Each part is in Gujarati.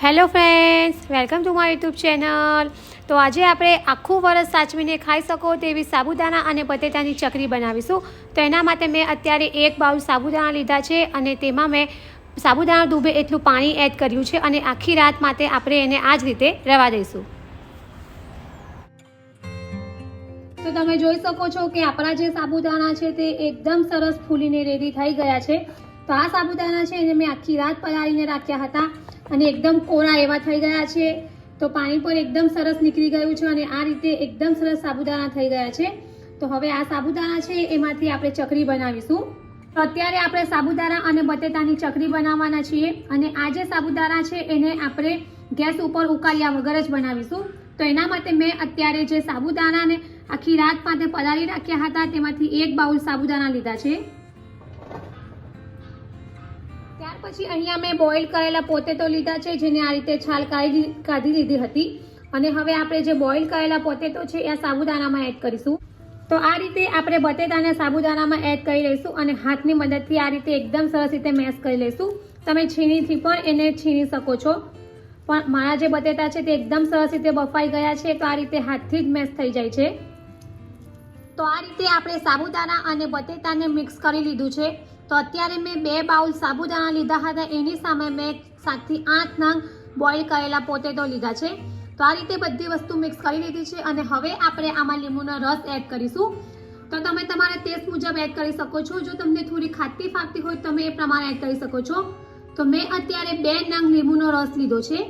Hello friends welcome to my YouTube channel તો આજે આપણે આખું વરસ સાચવીને ખાઈ શકો તેવી સાબુદાણા અને બટેટાની ચકરી બનાવીશું. તો એના માટે મેં અત્યારે એક બાઉલ સાબુદાણા લીધા છે અને તેમાં મેં સાબુદાણા ડૂબે એટલું પાણી એડ કર્યું છે અને આખી રાત માટે આપણે એને આ જ રીતે રવા દઈશું. તો તમે જોઈ શકો છો કે આપણા જે સાબુદાણા છે તે એકદમ સરસ ફૂલીને રેડી થઈ ગયા છે. તો આ સાબુદાણા છે એને મેં આખી રાત પલાળીને રાખ્યા હતા. અને એકદમ કોરા એવા થઈ ગયા છે. તો પાણી પણ એકદમ સરસ નીકળી ગયું છે અને આ રીતે એકદમ સરસ સાબુદાણા થઈ ગયા છે. તો હવે આ સાબુદાણા છે એમાંથી આપણે ચકરી બનાવીશું. અત્યારે આપણે સાબુદાણા અને બટેટાની ચકરી બનાવવાના છીએ અને આ જે સાબુદાણા છે એને આપણે ગેસ ઉપર ઉકાળ્યા વગર જ બનાવીશું. તો એના માટે મેં અત્યારે જે સાબુદાણાને આખી રાત માટે પલાળી રાખ્યા હતા, તેમાંથી એક બાઉલ સાબુદાણા લીધા છે. ત્યાર પછી અહીંયા મેં બોઇલ કરેલા પોટેટો લીધા છે, જેને આ રીતે છાલ કાઢી કાઢી લીધી હતી. અને હવે આપણે જે બોઇલ કરેલા પોટેટો છે, એ સાબુદાણામાં એડ કરીશું. તો આ રીતે આપણે બટેટાને સાબુદાણામાં એડ કરી લઈશું અને હાથની મદદથી આ રીતે એકદમ સરસ રીતે મેશ કરી લઈશું. તમે છીણીથી પણ એને છીણી શકો છો. પણ મારા જે બટેટા છે, તે એકદમ સરસ રીતે બફાઈ ગયા છે, તો આ રીતે હાથથી જ મેશ થઈ જાય છે. તો આ રીતે આપણે સાબુદાણા અને બટેટાને મિક્સ કરી લીધું છે. તો અત્યારે મેં બે બાઉલ સાબુદાણા લીધા હતા. એની સામે મેં સાતથી આઠ નંગ બોઇલ કરેલા પોટેટો લીધા છે. તો આ રીતે બધી વસ્તુ મિક્સ કરી લીધી છે અને હવે આપણે આમાં લીંબુનો રસ એડ કરીશું. તો તમે તમારા ટેસ્ટ મુજબ એડ કરી શકો છો. જો તમને થોડી ખાટી ફાકતી હોય તમે એ પ્રમાણે એડ કરી શકો છો. તો મેં અત્યારે બે નંગ લીંબુનો રસ લીધો છે.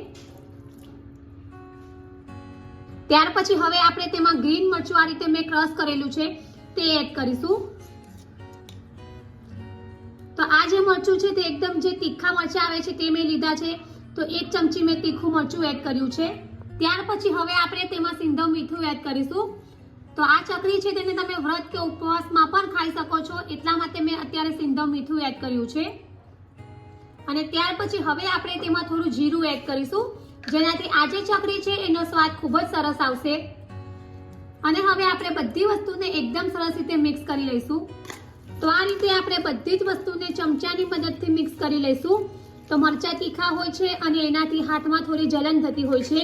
ત્યાર પછી હવે આપણે તેમાં ગ્રીન મરચું આ રીતે મેં ક્રશ કરેલું છે તે એડ કરીશું. તો આ જે મરચું છે તે એકદમ જે તીખા મરચાં આવે છે તે મેં લીધા છે, તો એક ચમચી મેં તીખું મરચું એડ કર્યું છે. ત્યાર પછી હવે આપણે તેમાં સિંધવ મીઠું એડ કરીશું. તો આ ચકરી છે તેને તમે વ્રત કે ઉપવાસમાં પણ ખાઈ શકો છો. એટલા માટે મેં અત્યારે સિંધવ મીઠું એડ કર્યું છે. અને ત્યાર પછી હવે આપણે તેમાં થોડું જીરું એડ કરીશું. જેનાથી આ જે ચકરી છે એનો સ્વાદ ખૂબ જ સરસ આવશે. અને હવે આપણે બધી વસ્તુને એકદમ સરસ રીતે મિક્સ કરી લઈશું. તો આ રીતે આપણે બધી જ વસ્તુને ચમચાની મદદથી મિક્સ કરી લઈશું. તો મરચાં તીખા હોય છે અને એનાથી હાથમાં થોડી જલન થતી હોય છે.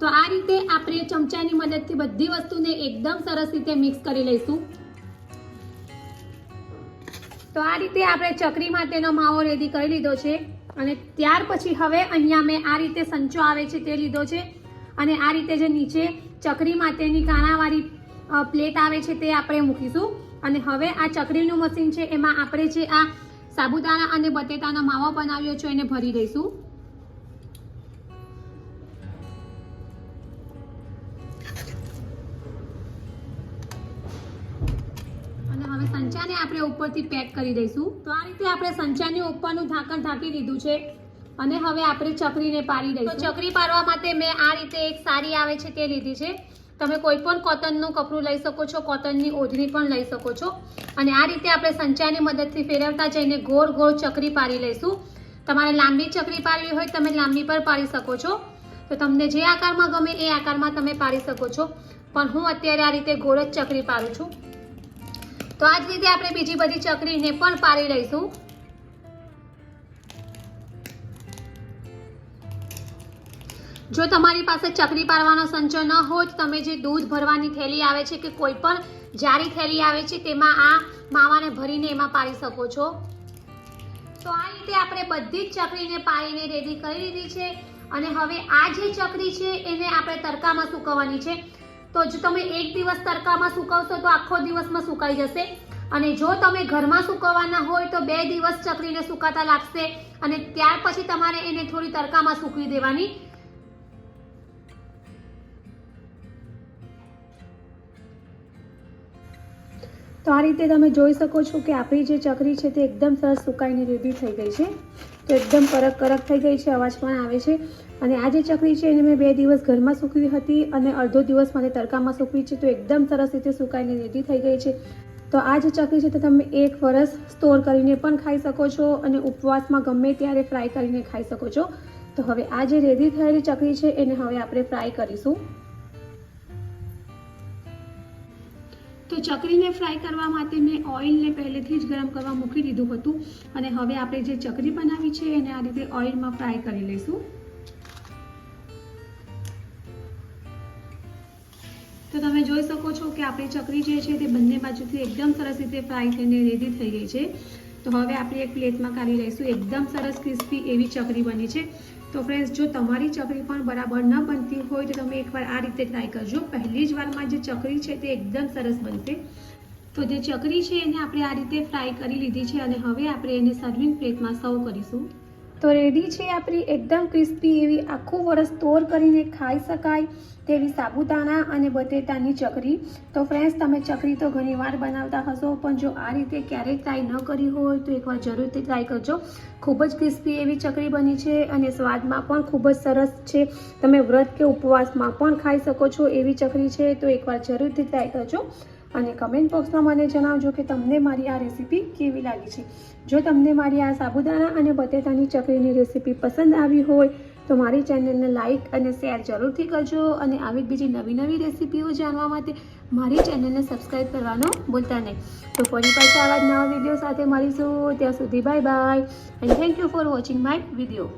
તો આ રીતે આપણે ચમચાની મદદથી બધી વસ્તુને એકદમ સરસ રીતે મિક્સ કરી લઈશું. તો આ રીતે આપણે ચકરી માટેનો માવો રેડી કરી લીધો છે અને ત્યાર પછી હવે અહીંયા મેં આ રીતે સંચો આવે છે તે લીધો છે. અને આ રીતે જે નીચે ચકરી માટેની કાણાવાળી પ્લેટ આવે છે તે આપણે મૂકીશું. અને હવે આ ચકરીનું મશીન છે, એમાં આપણે જે આ સાબુદાણા અને બટેટાનો માવો બનાવ્યો છે, એને ભરી દઈશું. પેક કરી દઈશું. તો આ રીતે આપણે સંચાની ઉપરનું ઢાંકણ ઢાંકી દીધું છે. અને હવે આપણે ચકરીને પાડી દઈશું. ચકરી પાડવા માટે મેં આ રીતે એક સારી આવે છે તે લીધી છે. તમે કોઈ પણ કોટનનું કપડું લઈ શકો છો, કોટનની ઓઢણી પણ લઈ શકો છો. અને આ રીતે આપણે સંચાની મદદથી ફેરવતા જઈને ગોળ ગોળ ચકરી પાડી લઈશું. તમારે લાંબી ચકરી પાડવી હોય તમે લાંબી પર પાડી શકો છો. તો તમને જે આકારમાં ગમે એ આકારમાં તમે પાડી શકો છો. પણ હું અત્યારે આ રીતે ગોળ જ ચકરી પાડું છું. તો આ જ રીતે આપણે બીજી બધી ચકરીને પણ પાડી લઈશું. જો તમારી પાસે ચકરી પાડવાનો સંચો ન હોય તમે જે દૂધ ભરવાની થેલી આવે છે કે કોઈ પણ જારી થેલી આવે છે, તેમાં આ માવાને ભરીને એમાં પાડી શકો છો. તો આ રીતે આપણે બધી જ ચકરીને પાડીને રેડી કરી દીધી છે. અને હવે આ જે ચકરી છે, એને આપણે તડકામાં સુકવવાની છે. તો જો તમે એક દિવસ તડકામાં સુકવશો, તો આખો દિવસમાં સુકાઈ જશે. અને જો તમે ઘરમાં સુકવવાના હોય, તો બે દિવસ ચકરીને સુકાતા લાગશે. અને ત્યાર પછી તમારે એને થોડી તડકામાં સૂકવી દેવાની. તો આ રીતે તમે જોઈ શકો છો કે આપણી જે ચકરી છે તે એકદમ સરસ સુકાઈને રેડી થઈ ગઈ છે. તો એકદમ કડક કડક થઈ ગઈ છે, અવાજ પણ આવે છે. અને આ જે ચકરી છે એને મેં બે દિવસ ઘરમાં સૂકવી હતી અને અડધો દિવસ માટે તડકામાં સૂકવી છે, તો એકદમ સરસ રીતે સુકાઈને રેડી થઈ ગઈ છે. તો આ જે ચકરી છે તે તમે એક વરસ સ્ટોર કરીને પણ ખાઈ શકો છો અને ઉપવાસમાં ગમે ત્યારે ફ્રાય કરીને ખાઈ શકો છો. તો હવે આ જે રેડી થયેલી ચકરી છે, એને હવે આપણે ફ્રાય કરીશું. તો ચકરીને ફ્રાય કરવા માટે મેં ઓઇલને પહેલેથી જ ગરમ કરવા મૂકી દીધું હતું. અને હવે આપણે જે ચકરી બનાવી છે, એને આ રીતે ઓઇલમાં ફ્રાય કરી લઈશું. તો તમે જોઈ શકો છો કે આપણી ચકરી જે છે, તે બંને બાજુથી એકદમ સરસ રીતે ફ્રાય થઈને રેડી થઈ ગઈ છે. તો હવે આપણે એક પ્લેટમાં કાઢી લઈશું. એકદમ સરસ ક્રિસ્પી એવી ચકરી બની છે. તો ફ્રેન્ડ્સ જો તમારી ચકરી પણ બરાબર ન બનતી હોય તો તમે એકવાર આ રીતે ટ્રાય કરજો. પહેલી જ વારમાં જે ચકરી છે તે એકદમ સરસ બનશે. તો જે ચકરી છે એને આપણે આ રીતે ફ્રાય કરી લીધી છે અને હવે આપણે એને સર્વિંગ પ્લેટમાં સર્વ કરીશું. તો રેડી છે આપણી એકદમ ક્રિસ્પી એવી આખું વરસ સ્ટોર કરીને ખાઈ શકાય તેવી સાબુદાણા અને બટેટાની ચકરી. તો ફ્રેન્ડ્સ તમે ચકરી તો ઘણીવાર બનાવતા હશો, પણ જો આ રીતે ક્યારેય ટ્રાય ન કરી હોય તો એકવાર જરૂરથી ટ્રાય કરજો. ખૂબ જ ક્રિસ્પી એવી ચકરી બની છે અને સ્વાદમાં પણ ખૂબ જ સરસ છે. તમે વ્રત કે ઉપવાસમાં પણ ખાઈ શકો છો એવી ચકરી છે, તો એકવાર જરૂરથી ટ્રાય કરજો. અને કમેન્ટ બોક્સમાં મને જણાવજો કે તમને મારી આ રેસીપી કેવી લાગી છે. જો તમને મારી આ સાબુદાણા અને બટેટાની ચકરીની રેસીપી પસંદ આવી હોય, તો મારી ચેનલને લાઇક અને શેર જરૂરથી કરજો અને આવી બીજી નવી નવી રેસીપીઓ જાણવા માટે મારી ચેનલને સબસ્ક્રાઈબ કરવાનો ભૂલતા નહીં. તો ફરી પાછા આવા જ નવા વીડિયો સાથે મળીશું. ત્યાં સુધી bye bye and thank you for watching my video